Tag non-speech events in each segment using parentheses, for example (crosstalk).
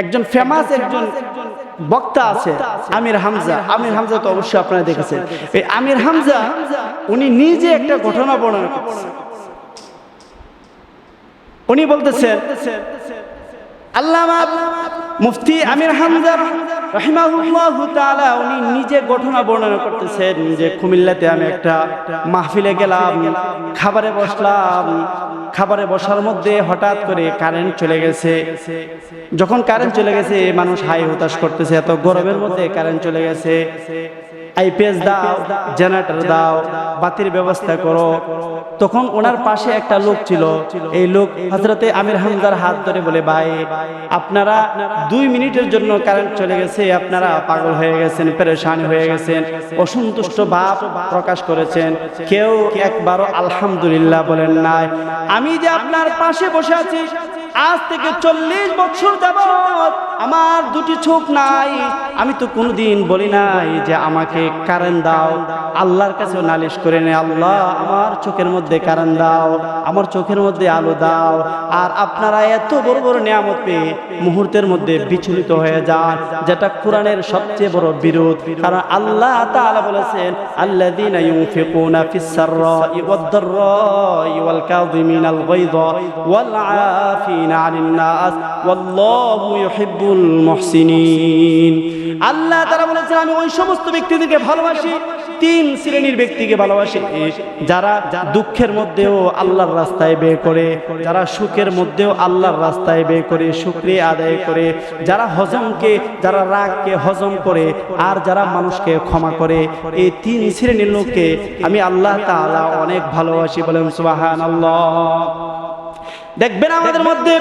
একজন ফেমাস একজন বক্তা আছে আমির হামজা। আমির হামজা তো অবশ্যই আপনারা দেখেছেন। এই আমির হামজা উনি নিজে একটা ঘটনা বর্ণনা করছেন। উনি বলতেছেন আল্লামা মুফতি আমির হামজা রহিমাহুল্লাহ তাআলা, উনি নিজে ঘটনা বর্ণনা করতেছেন যে কুমিল্লাতে আমি একটা মাহফিলে গেলাম, খাবারে বসলাম, খাবারে বসার মধ্যে হঠাৎ করে কারেন্ট চলে গেছে। যখন কারেন্ট চলে গেছে, মানুষ হাই হতাশ করতেছে, এত গরমের মধ্যে কারেন্ট চলে গেছে। আইপিএস দাও জেনারেটর দাও বাতির ব্যবস্থা করো। তখন ওনার পাশে একটা লোক ছিল। এই লোক হজরতে আমির হামজার হাত ধরে বলে ভাই আপনারা দুই মিনিটের জন্য কারেন্ট চলে গেছে আপনারা পাগল হয়ে গেছেন পেরেশানি হয়ে গেছেন অসন্তুষ্ট ভাব প্রকাশ করেছেন। কেউ একবারও আলহামদুলিল্লাহ বলেন নাই। আমি যে আপনার পাশে বসে আছি আজ থেকে চল্লিশ বছর যাবৎ আমার দুটি চোখ নাই। আমি তো কোনোদিন বলি নাই যে আমাকে কারেন্ট দাও। আল্লাহর কাছেও নালিশ করে নে, আল্লাহ, আমার চোখের মধ্যে কারেন্ট দাও, আমার চোখের মধ্যে আলো দাও। আর আপনারা এত বড় বড় নিয়ামত পেয়ে মুহূর্তের মধ্যে বিচলিত হয়ে যান, যেটা কোরআনের সবচেয়ে বড় বিরোধ। কারণ আল্লাহ তাআলা বলেছেন, আল্লাযীনা ইউনফিকুনা ফিস সাররাই ওয়াদ দাররাই ওয়াল কাযিমিনাল গায়য ওয়াল আফিনা আনিন নাস ওয়াল্লাহু ইউহিব্বুল মুহসিনিন আল্লাহ তাআলা বলেছেন, আমি ওই সমস্ত ব্যক্তিদেরকে ভালোবাসি, তিন শ্রেণির ব্যক্তিকে ভালোবাসি, যারা দুঃখের মধ্যেও আল্লাহর রাস্তায় বে করে, যারা সুখের মধ্যেও আল্লাহর রাস্তায় বে করে শুক্রিয়া আদায় করে, যারা হজমকে, যারা রাগকে হজম করে, আর যারা মানুষকে ক্ষমা করে, এই তিন শ্রেণির লোককে আমি আল্লাহ তাআলা অনেক ভালোবাসি বলেন সুবাহান দেখবেন আমাদের মধ্যে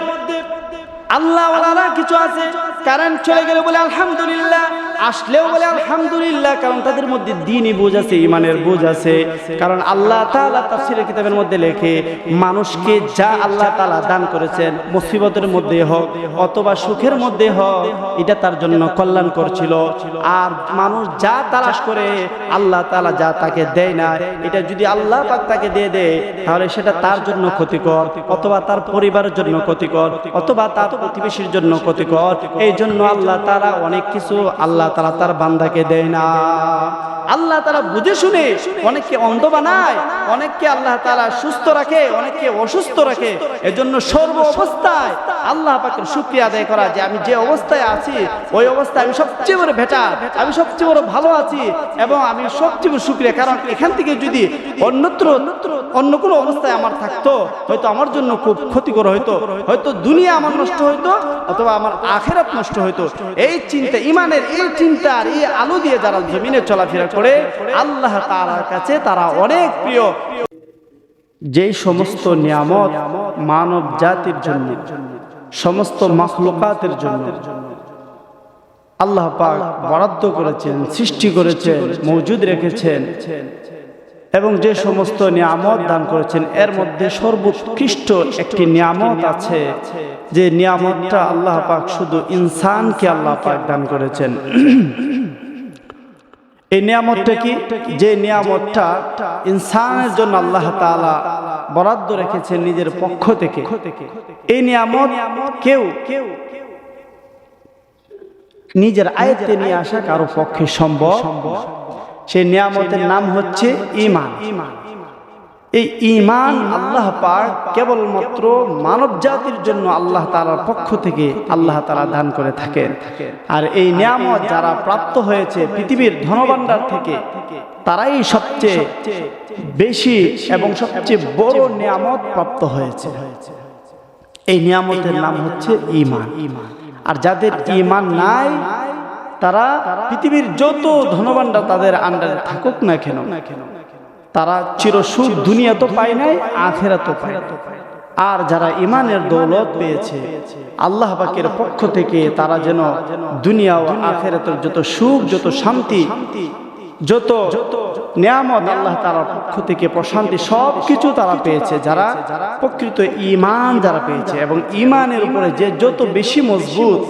আল্লাহ কিছু আছে কারেন্ট চলে গেলে বলে আলহামদুলিল্লাহ। আসলেও বলে আলহামদুলিল্লাহ, কারণ তাদের মধ্যে দিনই বুঝ আছে, ইমানের বুঝ আছে। কারণ আল্লাহ তাআলা তাফসীরের কিতাবের মধ্যে লেখে, মানুষকে যা আল্লাহ তাআলা দান করেছেন, মুসিবতের মধ্যে হোক অথবা সুখের মধ্যে হোক, এটা তার জন্য কল্যাণ করছিল আর মানুষ যা তালাশ করে, আল্লাহ তাআলা যা তাকে দেয় না, এটা যদি আল্লাহ পাক তাকে দিয়ে দেয়, তাহলে সেটা তার জন্য ক্ষতিকর, অথবা তার পরিবারের জন্য ক্ষতিকর, অথবা তার প্রতিবেশীর জন্য ক্ষতিকর। এই জন্য আল্লাহ তারা অনেক কিছু আল্লাহ তারা তার বান্দাকে দেয় না। আল্লাহ তারা বুঝে শুনে অনেককে অন্ধ বানায়, অনেককে আল্লাহ তারা সুস্থ রাখে, অনেককে অসুস্থ রাখে। এজন্য সর্ব অবস্থায় আল্লাহ পাকের শুক্রিয়া আদায় করা যে আমি যে অবস্থায় আছি, ওই অবস্থায় আমি সবচেয়ে বড় বেটার আমি সবচেয়ে বড় ভালো আছি এবং আমি সবচেয়ে বড় শুক্রিয়া। কারণ এখান থেকে যদি অন্যত্র, অন্য কোনো অবস্থায় আমার থাকতো, হয়তো আমার জন্য খুব ক্ষতিকর হয়তো হয়তো দুনিয়া আমার নষ্ট হয়তো অথবা আমার আখেরাত নষ্ট হয়তো এই চিন্তা, ইমানের এই চিন্তার এই আলো দিয়ে যারা জমিনে চলাফেরা করে, আল্লাহ তাআলার কাছে তারা অনেক প্রিয়। যেই সমস্ত নিয়ামত মানব জাতির জন্য, সমস্ত মাখলুকাতের জন্য আল্লাহ পাক বরাদ্দ করেছেন, সৃষ্টি করেছেন, মজুদ রেখেছেন এবং যে সমস্ত নিয়ামত দান করেছেন, এর মধ্যে সর্বোৎকৃষ্ট একটি নিয়ামত আছে যে নিয়ামতটা আল্লাহ পাক শুধু ইনসানকে আল্লাহ পাক দান করেছেন। এই নিয়ামতটা কি? যে নিয়ামতটা ইনসানের জন্য আল্লাহ তাআলা বরাদ্দ রেখেছেন নিজের পক্ষ থেকে। এই নিয়ামত কেউ কেউ নিজের আয়ত্তে নিয়ে আসা কারও পক্ষে সম্ভব। সেই নিয়ামতের নাম হচ্ছে ইমান ইমান। এই ইমান আল্লাহ পাক কেবলমাত্র মানব জাতির জন্য আল্লাহ তালার পক্ষ থেকে আল্লাহ তালা দান করে থাকেন। আর এই নিয়ামত যারা প্রাপ্ত হয়েছে পৃথিবীর ধনভাণ্ডার থেকে, তারাই সবচেয়ে বেশি এবং সবচেয়ে বড় নিয়ামত প্রাপ্ত হয়েছে। এই নিয়ামতের নাম হচ্ছে ইমান আর যাদের ইমান নাই, তারা পৃথিবীর যত ধনভাণ্ডার তাদের আন্ডারে থাকুক না কেন তারা চির সুখ দুনিয়া তো পায় নাই আখেরা তো পায় আর যারা ইমানের দৌলত পেয়েছে, আল্লাহ পাকের পক্ষ থেকে তারা যেন দুনিয়া ও আখেরাতের যত সুখ, যত শান্তি, যত নিয়ামত আল্লাহ তালার পক্ষ থেকে প্রশান্তি সব কিছু তারা পেয়েছে, যারা প্রকৃত ইমান যারা পেয়েছে। এবং ইমানের উপরে যে যত বেশি মজবুত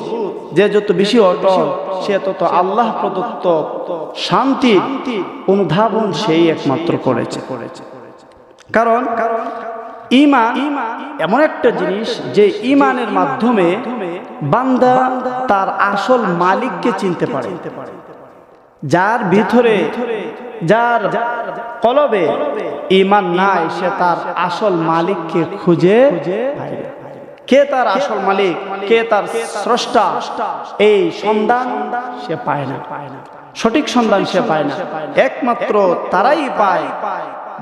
যে যত বেশি অটল, সে তত আল্লাহ প্রদত্ত শান্তি, অনুধাবন সেই একমাত্র করেছে করেছে কারণ ইমান এমন একটা জিনিস যে ইমানের মাধ্যমে বান্দা তার আসল মালিককে চিনতে পারে যার ভিতরে, যার কলবে ইমান নাই, সে তার আসল মালিককে খুঁজে না। কে তার আসল মালিক, কে তার স্রষ্টা, এই সন্ধান সে পায় না। সঠিক সন্ধান সে পায় না। একমাত্র তারাই পায়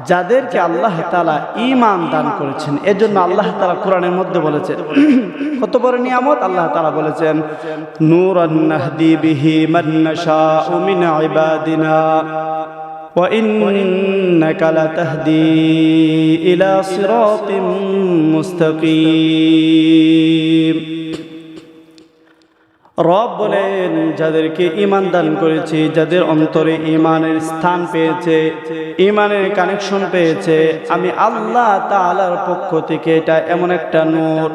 যাদেরকে আল্লাহ তালা ইমান দান করেছেন। এজন্য আল্লাহ তালা কোরআনের মধ্যে বলেছেন (clears throat) কত বড় নিয়ামত আল্লাহ তালা বলেছেন নূর নাহদি বিহি মান নাশাউ মিন ইবাদিনা। وإنك لتهدي إلى صراط مستقيم রব বলেন যাদেরকে ইমান দান করেছি যাদের অন্তরে ইমানের স্থান পেয়েছে ইমানের কানেকশন পেয়েছে আমি আল্লাহ তাআলার পক্ষ থেকে এটা এমন একটা নূর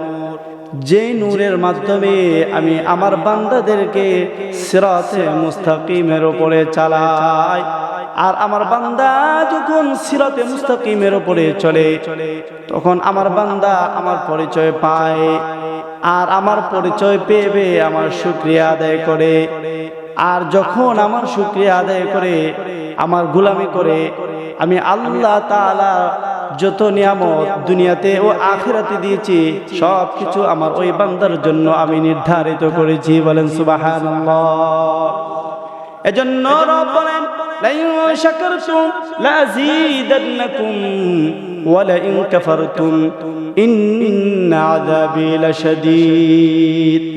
যে নূরের মাধ্যমে আমি আমার বান্দাদেরকে সিরাতে মুস্তাকিমের উপরে চালাই। আর আমার বান্দা যখন সিরাতে মুস্তাকিমের উপরে চলে, তখন আমার বান্দা আমার পরিচয় পায়। আর আমার পরিচয় পেয়ে আমার শুক্রিয়া আদায় করে। আর যখন আমার শুক্রিয়া আদায় করে, আমার গুলামি করে, আমি আল্লাহ তাআলা যত নিয়ামত দুনিয়াতে ও আখিরাতে দিয়েছি সব কিছু আমার ওই বান্দার জন্য আমি নির্ধারিত করেছি, বলেন সুবহানাল্লাহ। এজন্য রব বলেন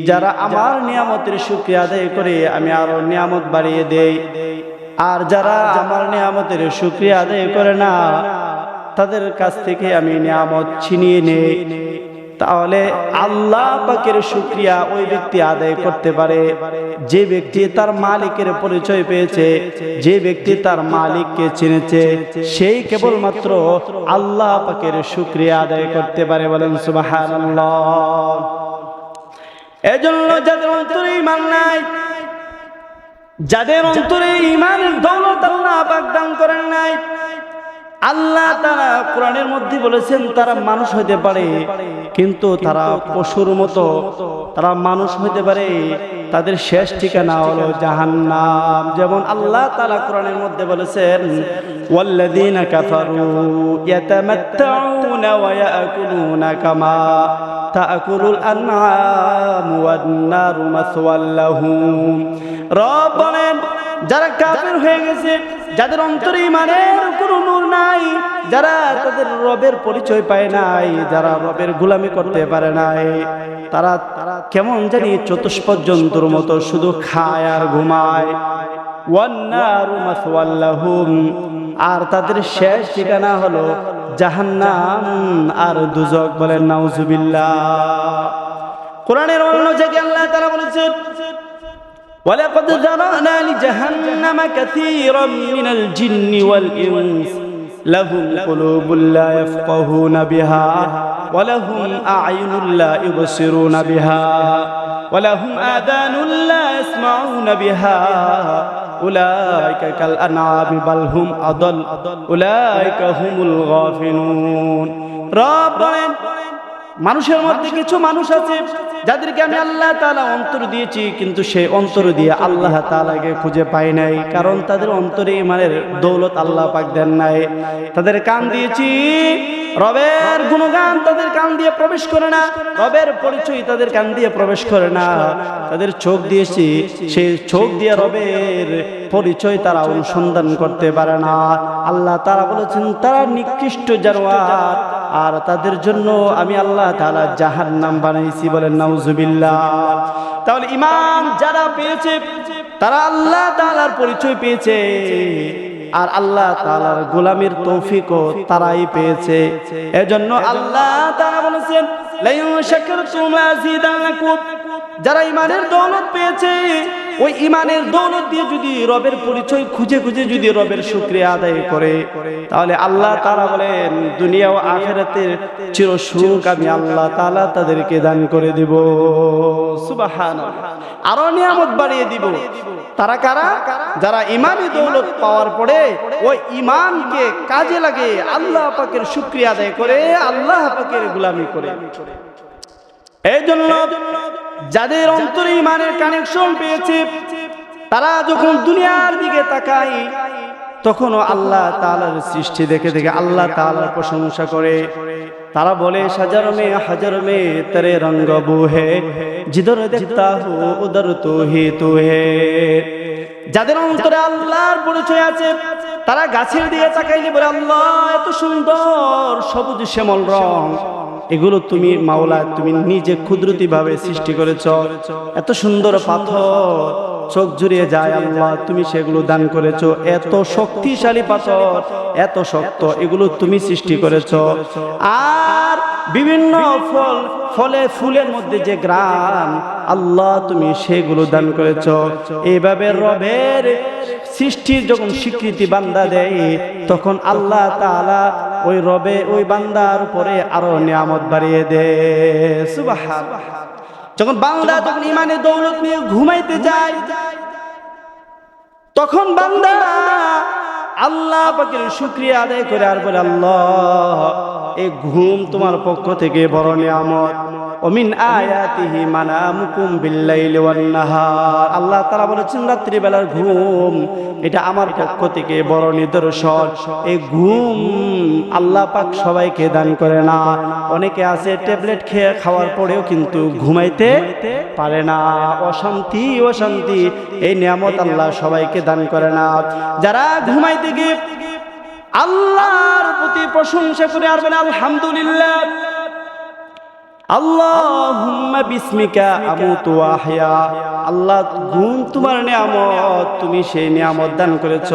যারা আমার নিয়ামতের শুকরিয়া আদায় করে, আমি আরও নিয়ামত বাড়িয়ে দেই। আর যারা আমার নিয়ামতের শুকরিয়া আদায় করে না তাদের কাছ থেকে আমি নিয়ামত ছিনিয়ে নেই। তাহলে আল্লাহ পাকের শুক্রিয়া ওই ব্যক্তি আদায় করতে পারে। যে ব্যক্তি তার মালিকের পরিচয় পেয়েছে, যে ব্যক্তি তার মালিককে চিনেছে, সেই কেবলমাত্র আল্লাহ পাকের শুক্রিয়া আদায় করতে পারে বলেন সুবহানাল্লাহ। এজন্য যাদের অন্তরে ইমান নাই, যাদের অন্তরে ইমানের দৌলত আল্লাহ পাক দান করেন নাই আল্লাহ তারা কোরআনের মধ্যে বলেছেন তারা মানুষ হইতে পারে কিন্তু তারা পশুর মতো তারা মানুষ হইতে পারে তাদের শেষ ঠিকানা হলো জাহান্নাম। যেমন আল্লাহ তাআলা কোরআনের মধ্যে বলেছেন ওয়াল্লাযীনা কাফারু ইয়াতামাত্তাউনা ওয়া ইয়াকুলুনা কামা তাকুলুল আনআম ওয়ান নারু মাসওয়াল লাহুম। যারা কাফের হয়ে গেছে, যাদের অন্তরে ইমানের কোনো নূর নাই, যারা তাদের রবের পরিচয় পায় নাই, যারা রবের গোলামি করতে পারে নাই, তারা তারা কেমন জানি চতুষ্পদ জন্তুর মতো শুধু খায় আর ঘুমায়। আর তাদের শেষ ঠিকানা হলো জাহান্নাম, আর দুজক বলেন নাউজুবিল্লাহ। কোরআনের অন্য জায়গায় আল্লাহ তাআলা বলেছেন ولقد ذرأنا لجهنم كثيرا من الجن والإنس لهم قلوب لا يفقهون بها ولهم أعين لا يبصرون بها ولهم آذان لا يسمعون بها أولئك كالأنعام بل هم أضل أولئك هم الغافلون رب মানুষের মধ্যে কিছু মানুষ আছে যাদেরকে আমি আল্লাহ তাআলা অন্তর দিয়েছি, কিন্তু সেই অন্তর দিয়ে আল্লাহ তাআলাকে খুঁজে পাই নাই। কারণ তাদের অন্তরে ইমানের দৌলত আল্লাহ পাক দেন নাই। তাদের কান দিয়েছি, রবের গুণগান তাদের কান দিয়ে প্রবেশ করে না। রবের পরিচয় তাদের কান দিয়ে প্রবেশ করে না। তাদের চোখ দিয়েছি, সেই চোখ দিয়ে রবের পরিচয় তারা অনুসন্ধান করতে পারে না। আল্লাহ তারা বলেছেন, তারা নিকৃষ্ট জানোয়ার, আর তাদের জন্য আমি আল্লাহ তাআলা জাহান্নাম বানাইছি বলেন তাহলে ইমান যারা পেয়েছে, তারা আল্লাহ তালার পরিচয় পেয়েছে। আর আল্লাহ তালার গোলামের তৌফিকও তারাই পেয়েছে। এজন্য আল্লাহ তারা বলেছেন যারা ইমানের দৌলত পেয়েছে ওই ইমানের দৌলত দিয়ে যদি রবের পরিচয় খুঁজে খুঁজে যদি রবের শুক্রিয়া আদায় করে, তাহলে আল্লাহ তারা বলেন, দুনিয়া ও আখেরাতের চির সুখ আমি আল্লাহ তালা তাদেরকে দান করে দিব। আরও নিয়ামত বাড়িয়ে দিব। তারা কারা? যারা ইমানি দৌলত পাওয়ার পরে ওই ইমানকে কাজে লাগে আল্লাহ পাকের শুক্রিয়া আদায় করে, আল্লাহ পাকের গুলামি করে। এই জন্য যাদের অন্তরে ইমানের কানেকশন পেয়েছে, তারা যখন দুনিয়ার দিকে তাকায়, তখনও আল্লাহ তালার সৃষ্টি দেখে দেখে আল্লাহ তালার প্রশংসা করে। তারা বলে সাজার মে হাজার মে তেরে রঙ্গ বুহে, জিদর দেখতা হো, উদর তো হে তো হে যাদের অন্তরে আল্লাহর পরিচয় আছে, তারা গাছের দিকে তাকাইলে বলে, আল্লাহ, এত সুন্দর সবুজ শ্যামল রং। এগুলো তুমি মাওলা, তুমি নিজে ক্ষুদ্রতি ভাবে সৃষ্টি করেছ। এত সুন্দর পাথর, চোখ জুড়িয়ে যায় আল্লাহ, তুমি সেগুলো দান করেছ। এত শক্তিশালী পাথর, এত শক্ত, এগুলো তুমি সৃষ্টি করেছ। আর বিভিন্ন ফল, ফলে ফুলের মধ্যে যে গ্রাম, আল্লাহ তুমি সেগুলো দান করেছ। এইভাবে রবের সৃষ্টির যখন স্বীকৃতি বান্দা দেয়, তখন আল্লাহ তাআলা ওই রবে, ওই বান্দার উপরে আরও নিয়ামত বাড়িয়ে দে। যখন বাংলা তখন ইমানে দৌলত নিয়ে ঘুমাইতে যায়, তখন বান্দা আল্লাহ পাকের শুক্রিয়া আদায় করে আর বলে, আল্লাহ, এই ঘুম তোমার পক্ষ থেকে বড় নিয়ামত। অমিন আয়াতিহি মানামুকুম বিল্লাইলি ওয়ান নাহার আল্লাহ তাআলা বলেছেন রাত্রি বেলার ঘুম, এটা আমার পক্ষ থেকে বড় নিদর্শন। এই ঘুম আল্লাহ পাক সবাইকে দান করে না। অনেকে আছে ট্যাবলেট খেয়ে খাওয়ার পরেও কিন্তু ঘুমাইতে পারে না। অশান্তি অশান্তি, এই নিয়ামত আল্লাহ সবাইকে দান করে না। যারা ঘুমাইতে গিয়ে আল্লাহর প্রতি প্রশংসা করে, আর বলে আলহামদুলিল্লাহ আল্লাহুম্মা বিসমিকা আমুতু ওয়া আহয়া আল্লাহ ঘুম তোমার নিয়ামত, তুমি সেই নিয়ামত দান করেছ।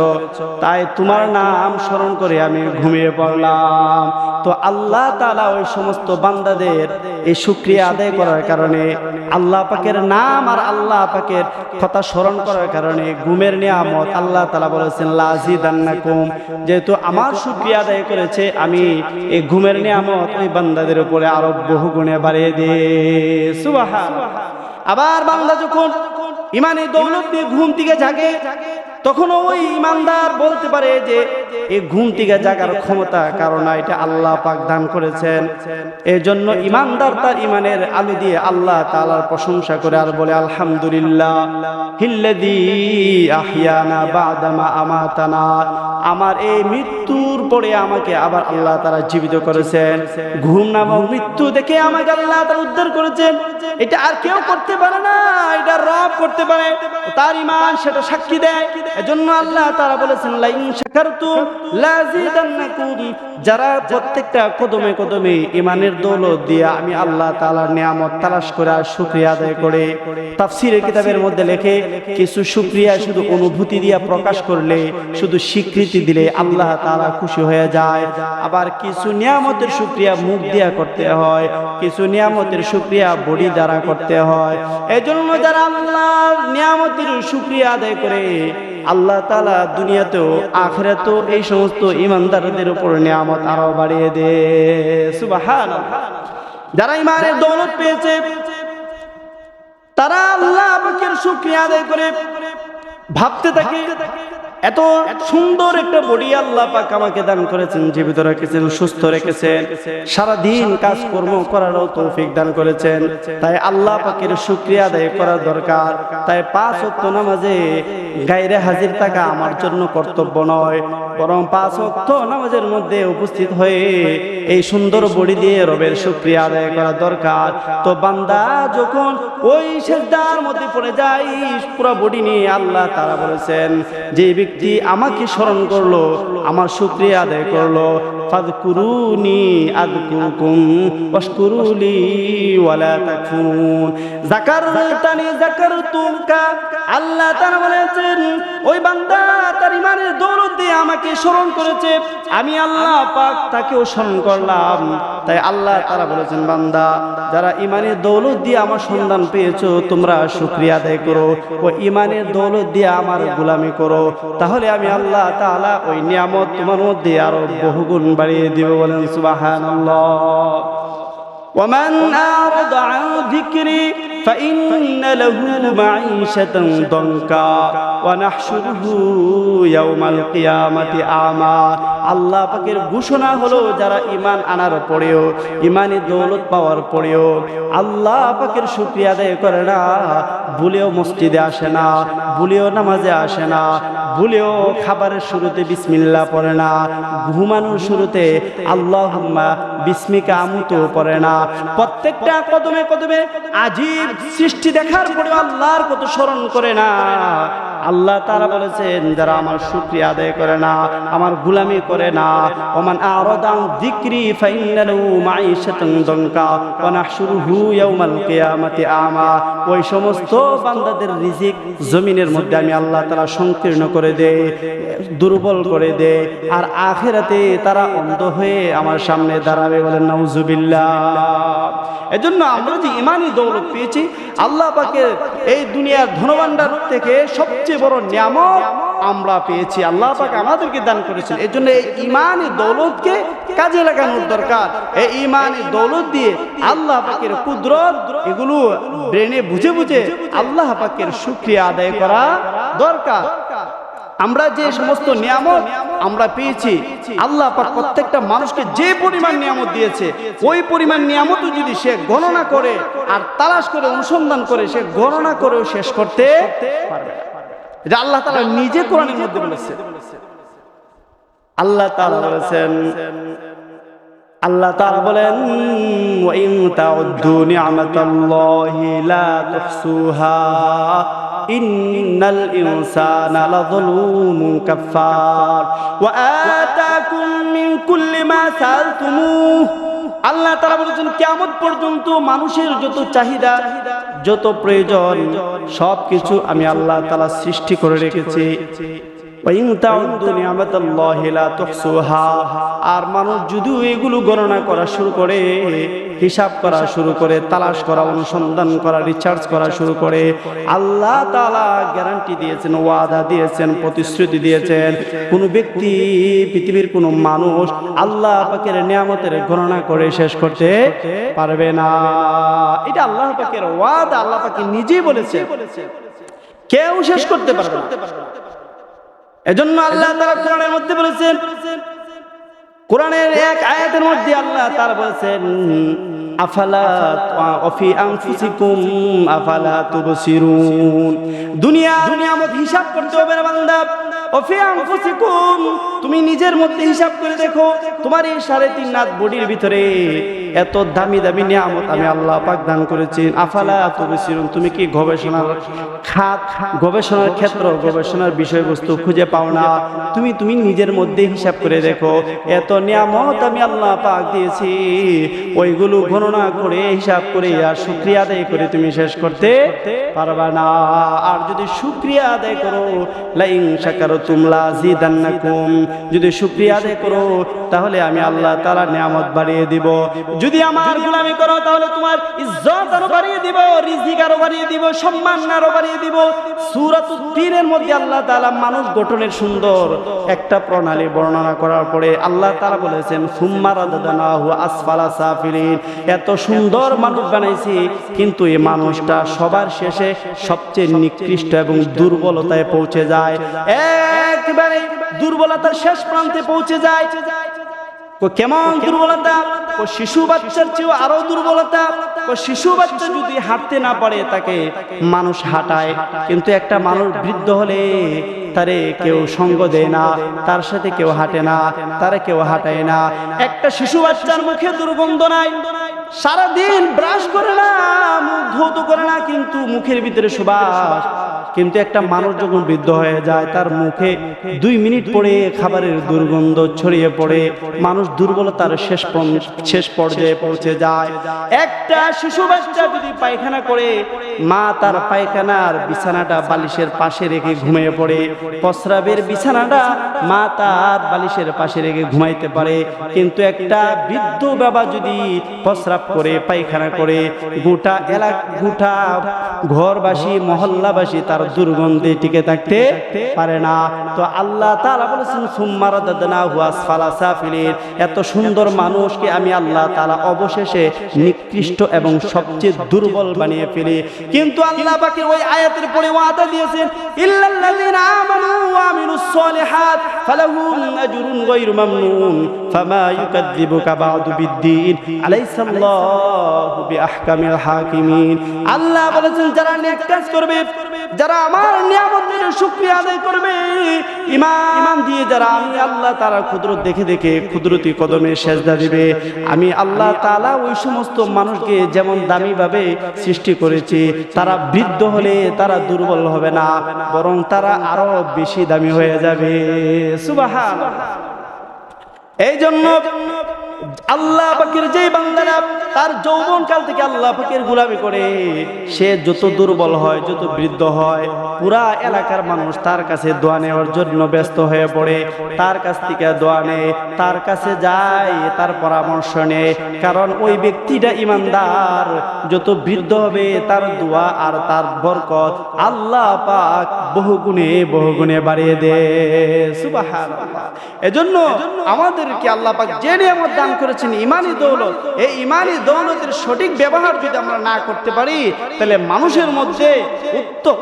তাই তোমার নাম স্মরণ করে আমি ঘুমিয়ে পড়লাম। তো আল্লাহ ওই সমস্ত বান্দাদের এই আদায় করার কারণে আল্লাহ পাকের নাম আর আল্লাহ পাকের কথা স্মরণ করার কারণে ঘুমের নিয়ামত আল্লাহ তাআলা বলেছেন লাজিদান্নাকুম যেহেতু আমার শুকরিয়া আদায় করেছে, আমি এই ঘুমের নিয়ামত ওই বান্দাদের উপরে আরও বহু গুণে বাড়িয়ে দে। সুবাহান। আবার বান্দা যখন ইমানে দৌলত দিয়ে ঘুম থেকে জাগে তখন ওই ইমানদার বলতে পারে যে এই ঘুম থেকে জাগার ক্ষমতা কারণ এটা আল্লাহ পাক দান করেছেন। এই জন্য ইমানদার তার ইমানের আলু দিয়ে আল্লাহ তাআলার প্রশংসা করে আর বলে, আলহামদুলিল্লাহ হিল্লাদি আহিয়ানা বাদামা আমাতানা। আমার এই মৃত্যুর পরে আমাকে আবার আল্লাহ তারা জীবিত করেছেন। ঘুম নামক মৃত্যু দেখে আমাকে আল্লাহ তারা উদ্ধার করেছেন। এটা আর কেউ করতে পারে না, এটা রব করতে পারে। তার ইমান সেটা সাক্ষী দেয়। এজন্য আল্লাহ তারা বলেছেন, লাইন শাকারতুম লাজিদান্নাকুম যারা প্রত্যেকটা কদমে কদমে ইমানের দৌলত দিয়ে আমি আল্লাহ তাআলার নিয়ামত তালাশ করে আর শুকরিয়া আদায় করে। তাফসীরের কিতাবের মধ্যে লেখে, কিছু শুকরিয়া শুধু অনুভূতি দিয়া প্রকাশ করলে, শুধু স্বীকৃতি দিলে আল্লাহ তাআলা খুশি হয়ে যায়। আবার কিছু নিয়ামতের শুকরিয়া মুখ দিয়া করতে হয়, কিছু নিয়ামতের শুকরিয়া বডি দ্বারা করতে হয়। এজন্য যারা আল্লাহর নিয়ামতের শুকরিয়া আদায় করে আল্লাহ তালা দুনিয়াতেও আখেরাতেও এই সমস্ত ইমানদারদের উপর নিয়ামত আরও বাড়িয়ে দে। যারা ইমানের দৌলত পেয়েছে, তারা আল্লাহ আমাকে শুকরিয়া আদায় করে ভাবতে থাকে এত সুন্দর একটা বডি আল্লাহ পাক আমাকে দান করেছেন জীবিত রেখেছেন সুস্থ রেখেছেন সারা দিন কাজকর্ম করারও তৌফিক দান করেছেন। তাই আল্লাহ পাকের শুকরিয়া আদায় করা দরকার। তাই পাঁচ ওয়াক্ত নামাজে গায়রে হাজির থাকা আমার জন্য কর্তব্য নয় বরং পাঁচ ওয়াক্ত নামাজের মধ্যে উপস্থিত হয়ে এই সুন্দর বডি দিয়ে রবের শুকরিয়া আদায় করা দরকার। তো বান্দা যখন ওই সেজদার মধ্যে পড়ে যায় পুরো বডি নিয়ে আল্লাহ তারা বলেছেন যে ব্যক্তি আমাকে স্মরণ করল, আমার শুকরিয়া আদায় করল। ফাদকুরুনি আদকুরকুম ওয়াশকুরুলি তাকফুরুন যাকারতানি যাকারতুকা আল্লাহ তারা বলেছেন, ওই বান্দা তার ইমানের আমাকে স্মরণ করেছে। আমি আল্লাহ পাক তাকেও স্মরণ করলাম। তাই আল্লাহ তারা বলেছেন, বান্দা, যারা ইমানের দৌলত দিয়ে আমার সন্ধান পেয়েছ, তোমরা শুক্রিয়া আদায় করো। ও ইমানের দৌলত দিয়ে আমার গোলামি করো। তাহলে আমি আল্লাহ তাআলা ওই নিয়ামত তোমার মধ্যে আরো বহুগুণ বাড়িয়ে দিব বলেন সুবহানাল্লাহ ومن أعرض عن ذكري فإن له معيشة ضنكا ونحشره يوم القيامة أعمى আল্লাহ পাকের ঘোষণা হলো যারা ইমান আনার পরেও ইমানি দৌলত পাওয়ার পরেও আল্লাহ পাকের শুক্রিয়া আদায় করে না, ভুলেও মসজিদে আসে না, ভুলেও নামাজে আসে না, ভুলেও খাবারের শুরুতে বিসমিল্লা পড়ে না, ঘুমানোর শুরুতে আল্লাহ বিস্মিকা আমুতো পড়ে না। প্রত্যেকটা কদমে কদমে আজীব সৃষ্টি দেখার পরেও আল্লাহর কত স্মরণ করে না। আল্লাহ তারা বলেছেন, যারা আমার শুক্রিয়া আদায় করে না, আমার গুলামি করে না, ওমান আমা। ওই সমস্ত বান্দাদের রিজিক জমিনের মধ্যে আমি আল্লাহ তারা সংকীর্ণ করে দুর্বল করে দেয় আর আখেরাতে তারা অন্ধ হয়ে আমার সামনে দাঁড়াবে বলেন নাউজুবিল্লাহ। এজন্য আমরা যে ইমানি দৌলত পেয়েছি, আল্লাহ পাকের এই দুনিয়ার ধনভাণ্ডার থেকে সবচেয়ে বড় নিয়ামত আমরা পেয়েছি। আল্লাহ পাক আমাদেরকে দান করেছেন। এই জন্য এই ইমানি দৌলতকে কাজে লাগানোর দরকার। এই ইমানি দৌলত দিয়ে আল্লাহ পাকের কুদরত এগুলো ব্রেনে বুঝে বুঝে আল্লাহ পাকের শুক্রিয়া আদায় করা দরকার। আমরা যে সমস্ত নিয়ামত আমরা পেয়েছি, আল্লাহ পাক প্রত্যেকটা মানুষকে যে পরিমাণ নিয়ামত দিয়েছে, ওই পরিমাণ নিয়ামতও যদি সে গণনা করে আর তালাশ করে অনুসন্ধান করে, সে গণনা করেও শেষ করতে পারবে না। এটা আল্লাহ তাআলা নিজে কোরআনের মধ্যে বলেছে। আল্লাহ তাআলা বলেছেন, আল্লাহ তাআলা বলেন ওয়া ইন তাউদ্দু নি'মাতাল্লাহি লা তুহসুহা, ইন্নাল ওয়া আতাকুম মিন কুল্লি মা সালতুমুহ আল্লাহ তারা বলেছেন কেমন পর্যন্ত মানুষের যত চাহিদা, যত প্রয়োজন, সবকিছু আমি আল্লাহ তালা সৃষ্টি করে রেখেছি। আর মানুষ যদিও এগুলো গণনা করা শুরু করে, হিসাব করা শুরু করে, তালাশ করা, অনুসন্ধান করা, রিচার্জ করা শুরু করে, আল্লাহ তাআলা গ্যারান্টি দিয়েছেন, ওয়াদা দিয়েছেন, প্রতিশ্রুতি দিয়েছেন। কোন ব্যক্তি, পৃথিবীর কোন মানুষ আল্লাহ পাকের নিয়ামতের গণনা করে শেষ করতে পারবে না। এটা আল্লাহ পাকের ওয়াদা, আল্লাহ পাকে নিজেই বলেছে কেউ শেষ করতে পারবে না। এজন্য আল্লাহ তারা কোরআনের মধ্যে বলেছেন, কোরআনের এক আয়াতের মধ্যে আল্লাহ তার বলেছেন, আফালা দুনিয়া দুনিয়া মত হিসাব করতে হবে বান্দা। অফি আনফুসিকুম তুমি নিজের মধ্যে হিসাব করে দেখো, তোমার এই সাড়ে তিন নাথ বডির ভিতরে এত দামি দামি নিয়ামত আমি আল্লাহ পাক দান করেছি আফালা তুবসিরুন, তুমি কি গবেষণার খাত, গবেষণার ক্ষেত্র, গবেষণার বিষয়বস্তু খুঁজে পাও না? তুমি তুমি নিজের মধ্যে হিসাব করে দেখো, এত নিয়ামত আমি আল্লাহ পাক দিয়েছি। ওইগুলো গণনা করে, হিসাব করে আর শুক্রিয়া আদায় করে তুমি শেষ করতে পারবা না। আর যদি শুক্রিয়া আদায় করো, লাইং সাকার তুমলা জিদান্নাকুম যদি শুক্রিয়া আদায় করো, তাহলে আমি আল্লাহ তাআলা নিয়ামত বাড়িয়ে দিব। যদি আমার গোলামি করো, তাহলে তোমার ইজ্জত আরও বাড়িয়ে দিব, রিজিক আরও বাড়িয়ে দিব, সম্মান আরও বাড়িয়ে দিব। সূরাতুত তিনের মধ্যে আল্লাহ তাআলা মানুষ গঠনের সুন্দর একটা প্রণালী বর্ণনা করার পরে আল্লাহ তাআলা বলেছেন, সুম্মা রাদাদানাহু আসফালা সাফিলিন। এত সুন্দর মানুষ বানাইছি, কিন্তু এই মানুষটা সবার শেষে সবচেয়ে নিকৃষ্ট এবং দুর্বলতায় পৌঁছে যায়। একবারে দুর্বলতার শেষ প্রান্তে পৌঁছে যায়। কেমন দুর্বলতা? ও শিশু বাচ্চার চেয়েও আরও দুর্বলতা। ও শিশু বাচ্চা যদি হাঁটতে না পারে, তাকে মানুষ হাঁটায়। কিন্তু একটা মানুষ বৃদ্ধ হলে তারে কেউ সঙ্গ দেয় না। তার সাথে কেউ হাঁটে না, তারে কেউ হাঁটায় না। একটা শিশু বাচ্চার মুখে দুর্গন্ধ নাই। সারাদিন ব্রাশ করে না, মুখ ধৌত করে না, কিন্তু মুখের ভিতরে সুবাস। কিন্তু একটা মানুষ যখন বৃদ্ধ হয়ে যায় তার মুখে দুই মিনিট পরে খাবারের দুর্গন্ধ ছড়িয়ে পড়ে। মানুষ দুর্বলতার শেষ শেষ পর্যায়ে পৌঁছে যায়। একটা শিশু বাচ্চা যদি পায়খানা করে মা তার পায়খানার বিছানাটা বালিশের পাশে রেখে ঘুমিয়ে পড়ে। প্রস্রাবের বিছানাটা মা তার বালিশের পাশে রেখে ঘুমাইতে পারে। কিন্তু একটা বৃদ্ধ বাবা যদি প্রস্রাব করে পায়খানা করে গোটা এলাকা গোটা ঘরবাসী মহল্লাবাসী তার দুর্গন্ধে টিকে থাকতে পারে না। তো আল্লাহ তাআলা বলেছেন সুম্মারা দাদনা হুয়াস ফালাসাফিলিন এত সুন্দর মানুষকে আমি আল্লাহ তাআলা অবশেষে নিকৃষ্ট এবং সবচেয়ে দুর্বল বানিয়ে ফেলি। কিন্তু আল্লাহ পাকের ওই আয়াতের পরে ওয়াদা দিয়েছেন, ইল্লাল্লাযিনা আমানু ওয়া আমিলুস সলিহাত ফালাহুম আজরুন গায়রু মামনুন, ফামা ইউকাযযিবুকা বা'দু বিদ্দিন। আলাইসাল্লাহু বিআহকামিল হাকিমিন আল্লাহ বলেছেন, যারা নেক কাজ করবে যারা আমার নিয়ামতের শুকরিয়া আদায় করবে ইমান দিয়ে যারা আমি আল্লাহ তারা কুদরত দেখে দেখে কুদরতি কদমে সেজদা দিবে আমি আল্লাহ তাআলা ওই সমস্ত মানুষকে যেমন দামি ভাবে সৃষ্টি করেছি তারা বৃদ্ধ হলে তারা দুর্বল হবে না বরং তারা আরও বেশি দামি হয়ে যাবে। সুবহানাল্লাহ। এই জন্য আল্লাহ পাকের যে বান্দারা তার যৌবন কাল থেকে আল্লাহ পাকের গুলামি করে, সে যত দুর্বল হয়, যত বৃদ্ধ হয়, পুরা এলাকার মানুষ তার কাছে দোয়া নেওয়ার জন্য ব্যস্ত হয়ে পড়ে। তার কাছ থেকে দোয়া নেয় তার কাছে যায়, তার পরামর্শ নেয় কারণ ওই ব্যক্তিটা ইমানদার, যত বৃদ্ধ হবে তার দোয়া আর তার বরকত আল্লাহ পাক বহু গুণে বহু গুণে বাড়িয়ে দেয় সুবহানাল্লাহ। এজন্য আমাদেরকে আল্লাহ পাক যে নিয়ামত দান করেছেন, ইমানি দৌলত, এই ইমানি দৌলতের সঠিক ব্যবহার যদি আমরা না করতে পারি তাহলে মানুষের মধ্যে উত্তম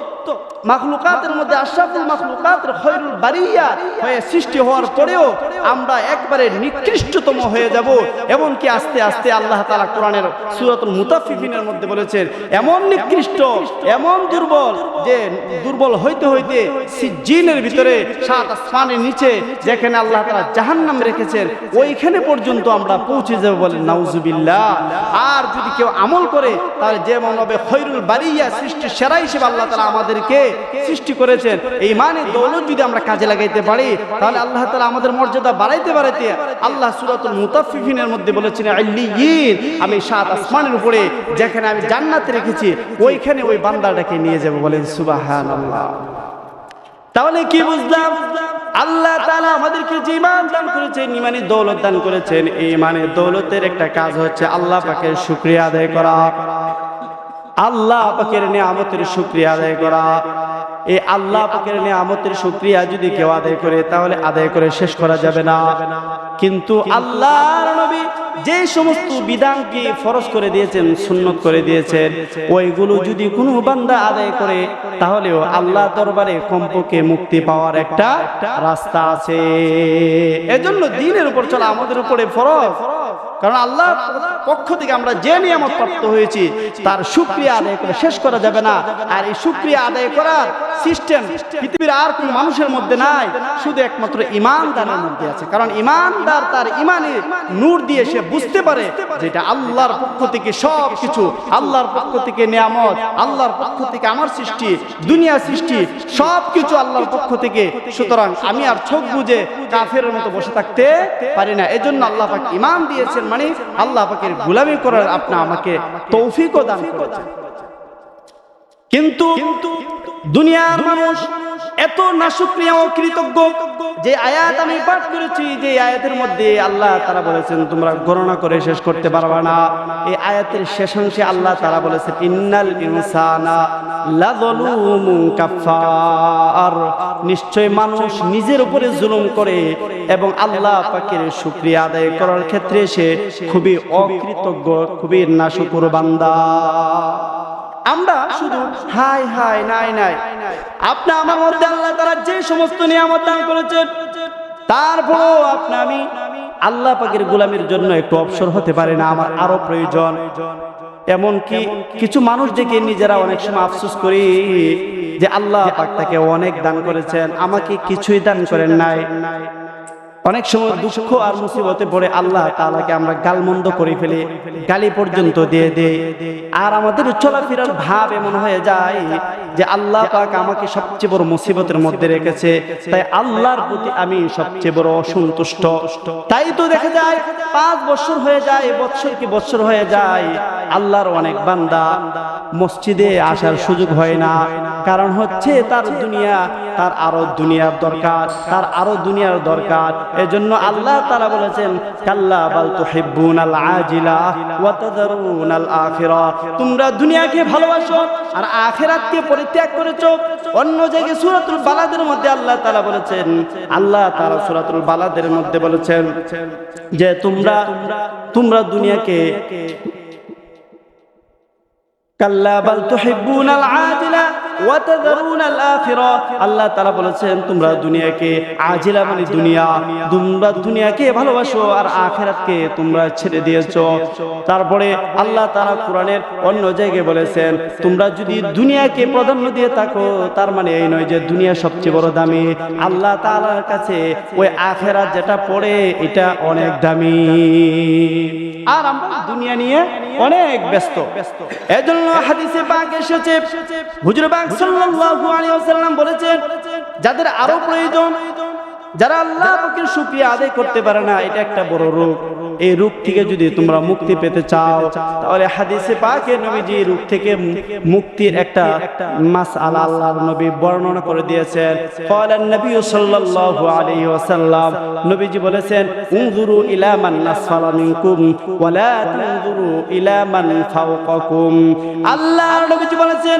মাখলুকাতের মধ্যে আশরাফুল মাখলুকাতের খৈরুল বারিয়া হয়ে সৃষ্টি হওয়ার পরেও আমরা একবারে নিকৃষ্টতম হয়ে যাব। এমনকি আস্তে আস্তে আল্লাহ তাআলা কোরআনের সূরাতুল মুতাফফিফিনের মধ্যে বলেছেন, এমন নিকৃষ্ট, এমন দুর্বল যে দুর্বল হইতে হইতে সিজ্জিনের ভিতরে সাত আসমানের নিচে যেখানে আল্লাহ তাআলা জাহান্নাম রেখেছেন, ওইখানে পর্যন্ত আমরা পৌঁছে যাব বলেন, নাউজুবিল্লাহ। আর যদি কেউ আমল করে, তাহলে যেমন হবে খৈরুল বারিয়া সৃষ্টি সেরা হিসেবে আল্লাহ তাআলা আমাদেরকে সৃষ্টি করেছেন। এই মানে দৌলত যদি আমরা কাজে লাগাইতে পারি তাহলে আল্লাহ তাআলা আমাদের মর্যাদা বাড়াইতে বাড়াইতে আল্লাহ সূরাতুল মুতাফফিফিনের মধ্যে বলেছেন আল্লিয়িন আমি সাত আসমানের উপরে যেখানে আমি জান্নাতে রেখেছি ওইখানে ওই বান্দাটাকে নিয়ে যাব বলেন সুবহানাল্লাহ। তাহলে কি বুঝলাম? আল্লাহ তাআলা আমাদেরকে যে ইমান দান করেছেন ইমানের দৌলত দান করেছেন। এই ইমানের দৌলতের একটা কাজ হচ্ছে আল্লাহ পাকের শুকরিয়া আদায় করা। আল্লাহ পাকের নিয়ামতের শুকরিয়া আদায় করা। এই আল্লাহ পাকের নিয়ামতের শুকরিয়া যদি কেউ আদায় করে, তাহলে আদায় করে শেষ করা যাবে না। কিন্তু আল্লাহর নবী যে সমস্ত বিধানকে ফরজ করে দিয়েছেন, সুন্নত করে দিয়েছেন, ওইগুলো যদি কোনো বান্দা আদায় করে, তাহলেও আল্লাহ দরবারে কমপক্ষে মুক্তি পাওয়ার একটা রাস্তা আছে। এজন্য দিনের উপর চলা আমাদের উপরে ফরজ। কারণ আল্লাহ পক্ষ থেকে আমরা যে নিয়ামত প্রাপ্ত হয়েছি, তার সুক্রিয়া আদায় করে শেষ করা যাবে না। আর এই সুক্রিয়া আদায় করার সিস্টেম পৃথিবীর আর কোন মানুষের মধ্যে নাই, শুধু একমাত্র ইমানদারের মধ্যে আছে। কারণ ইমানদার তার ইমানে নূর দিয়ে সে বুঝতে পারে যেটা আল্লাহর পক্ষ থেকে সব কিছু, আল্লাহর পক্ষ থেকে নিয়ামত, আল্লাহর পক্ষ থেকে আমার সৃষ্টি দুনিয়া সৃষ্টি, সব কিছু আল্লাহর পক্ষ থেকে। সুতরাং আমি আর চোখ বুঝে কাফের মতো বসে থাকতে পারি না। এজন্য আল্লাহ পাক ইমান দিয়েছেন মানে আল্লাহ পাকের গুলামি করার আপনি আমাকে তৌফিকও দান করেছেন। কিন্তু দুনিয়ার মানুষ এত নাশুক্রিয়া ও কৃতজ্ঞ যে আয়াত আমি পাঠ করেছি যে আয়াতের মধ্যে আল্লাহ তারা বলেছেন তোমরা গণনা করে শেষ করতে পারবা না। এই আয়াতের শেষাংশে আল্লাহ তারা বলেছেন ইন্নাল ইনসানা কাফার নিশ্চয় মানুষ নিজের উপরে জুলুম করে এবং আল্লাহ পাকের শুকরিয়া আদায় করার ক্ষেত্রে সে খুবই অকৃতজ্ঞ খুবই নাশুকুর বান্দা। আমরা শুধু হাই হাই, নাই নাই। আপনি আমার মধ্যে আল্লাহ তারা যে সমস্ত নিয়ামত দান করেছেন তারপরও আপনি আমি আল্লাহ পাকের গোলামের জন্য একটু অবসর হতে পারে না, আমার আরও প্রয়োজন। এমনকি কিছু মানুষ দেখে নিজেরা অনেক সময় আফসোস করি যে আল্লাহ পাক তাকে অনেক দান করেছেন, আমাকে কিছুই দান করেন নাই। অনেক সময় দুঃখ আর মুসিবতে পড়ে আল্লাহ তাআলাকে আমরা গালমন্দ করে ফেলি গালি পর্যন্ত দিয়ে দেই। আর আমাদের চলাফেরার ভাব এমন হয়ে যায় যে আল্লাহ পাক আমাকে সবচেয়ে বড় মুসিবতের মধ্যে রেখেছে। তাই আল্লাহর প্রতি আমি সবচেয়ে বড় অসন্তুষ্ট। তাই তো দেখা যায় পাঁচ বছর হয়ে যায় বছর কি বছর হয়ে যায় আল্লাহর অনেক বান্দা মসজিদে আসার সুযোগ হয় না। কারণ হচ্ছে তার দুনিয়া তার আরও দুনিয়ার দরকার তার আরও দুনিয়ার দরকার। এজন্য আল্লাহ তারা বলেছেন, কাল্লা বাল তুহিব্বুন আল আজিলা আখিরা। তোমরা দুনিয়াকে ভালোবাসো আর আখিরাতকে পরিত্যাগ করেছ। অন্য জায়গায় সূরাতুল বালাদের মধ্যে আল্লাহ তাআলা বলেছেন, আল্লাহ তাআলা সূরাতুল বালাদের মধ্যে বলেছেন যে তোমরা তোমরা দুনিয়াকে কাল্লা বাল তুহিব্বুনাল আজিলা আল্লাহ তাআলা বলেছেন, তোমরা দুনিয়াকে আজিলা মানে দুনিয়া। তোমরা দুনিয়াকে ভালোবাসো আর আখিরাতকে তোমরা ছেড়ে দিয়েছ। তারপরে আল্লাহ তাআলা কোরআনের অন্য জায়গায় বলেছেন, তোমরা যদি দুনিয়াকে প্রাধান্য দিয়ে থাকো, তার মানে এই নয় যে দুনিয়া সবচেয়ে বড় দামি। আল্লাহ তাআলার কাছে ওই আখিরাত যেটা পড়ে, এটা অনেক দামি। আর আমরা দুনিয়া নিয়ে অনেক ব্যস্ত। এজন্য হাদিসে পাক এসেছে। হুজুর পাক সাল্লাল্লাহু আলাইহি ওয়াসাল্লাম বলেছেন, যাদের আরও প্রয়োজন, যারা আল্লাহ পাকের শুকরিয়া আদায় করতে পারে না, এটা একটা বড় রোগ। এই রূপ থেকে যদি তোমরা মুক্তি পেতে চাও, তাহলে হাদিসে পাকে নবীজি রূপ থেকে মুক্তির একটা মাস আলা আল্লাহর নবী বর্ণনা করে দিয়েছেন। ক্বালান নবী সাল্লাল্লাহু আলাইহি ওয়াসাল্লাম। নবীজি বলেছেন, উনজুরু ইলা মান নাসফালা মিনকুম ওয়া লা তুনজুরু ইলা মান ফাওকাকুম। আল্লাহর নবীজি বলেছেন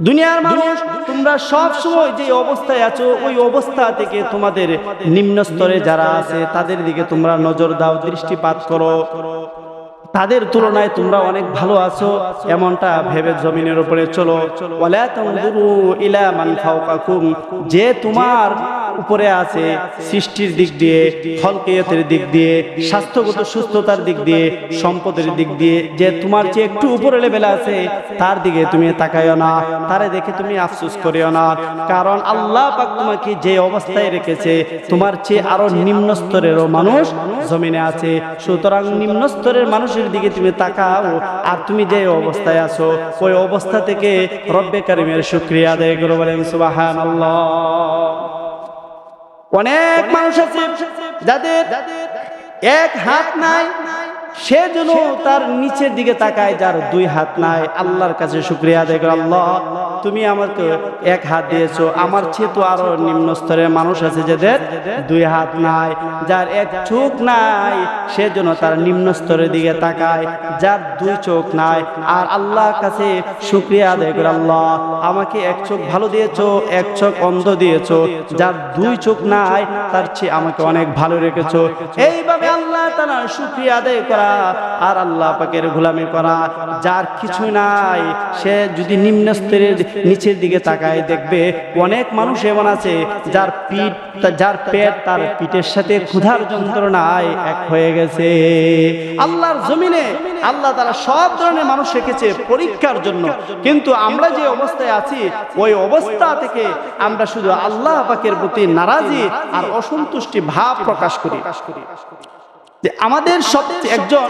দুনিয়ার মানুষ, তোমরা সব সময় যে অবস্থায় আছো, ওই অবস্থা থেকে তোমাদের নিম্ন স্তরে যারা আছে, তাদের দিকে তোমরা নজর দাও, দৃষ্টিপাত করো। তাদের তুলনায় তোমরা অনেক ভালো আছো, এমনটা ভেবে জমিনের উপরে চলো। যে তোমার উপরে আছে সৃষ্টির দিক দিয়ে, ফলকেয়তের দিক দিয়ে, স্বাস্থ্যগত সুস্থতার দিক দিয়ে, সম্পদের দিক দিয়ে, যে তোমার চেয়ে একটু উপরে লেভেলে আছে, তার দিকে তুমি তাকাইও না, তারে দেখে তুমি আফসোস করিও না। কারণ আল্লাহ পাক তোমাকে যে অবস্থায় রেখেছে, তোমার চেয়ে আরও নিম্ন স্তরেরও মানুষ জমিনে আছে। সুতরাং নিম্ন স্তরের মানুষের দিকে তুমি তাকাও, আর তুমি যে অবস্থায় আছো, ওই অবস্থা থেকে রব্বে কারিমের শুক্রিয়া আদায় করে বলেন সুবাহান অনেক মানুষ আছে যাদের এক হাত নাই সে যেন তার নিচের দিকে তাকায় যার দুই হাত নাই। আল্লাহর কাছে শুক্রিয়া আদায় করে আল্লাহ তুমি আমাকে এক হাত দিয়েছ। আমার চেয়ে তো আরও নিম্ন স্তরের মানুষ আছে যাদের দুই হাত নাই। যার এক চোখ নাই সে যেন তার নিম্ন স্তরের দিকে তাকায়। যার দুই চোখ নাই। আর আল্লাহর কাছে শুক্রিয়া আদায় করে আল্লাহ আমাকে এক চোখ ভালো দিয়েছ এক চোখ অন্ধ দিয়েছ। যার দুই চোখ নাই তার চেয়ে আমাকে অনেক ভালো রেখেছো। এইভাবে আল্লাহ তালা শুক্রিয়া আদায় করা আর আল্লাহ পাকের গোলামি করা, যার কিছু নাই, সে যদি নিম্ন স্তরের নিচের দিকে তাকায় দেখবে, অনেক মানুষ এমন আছে, যার পিঠ, যার পেট তার পিঠের সাথে ক্ষুধার যন্ত্রণায় এক হয়ে গেছে। আল্লাহর জমিনে আল্লাহ তারা সব ধরনের মানুষ রেখেছে পরীক্ষার জন্য। কিন্তু আমরা যে অবস্থায় আছি, ওই অবস্থা থেকে আমরা শুধু আল্লাহ পাকের প্রতি নারাজি আর অসন্তুষ্টি ভাব প্রকাশ করি। আমাদের সবচেয়ে একজন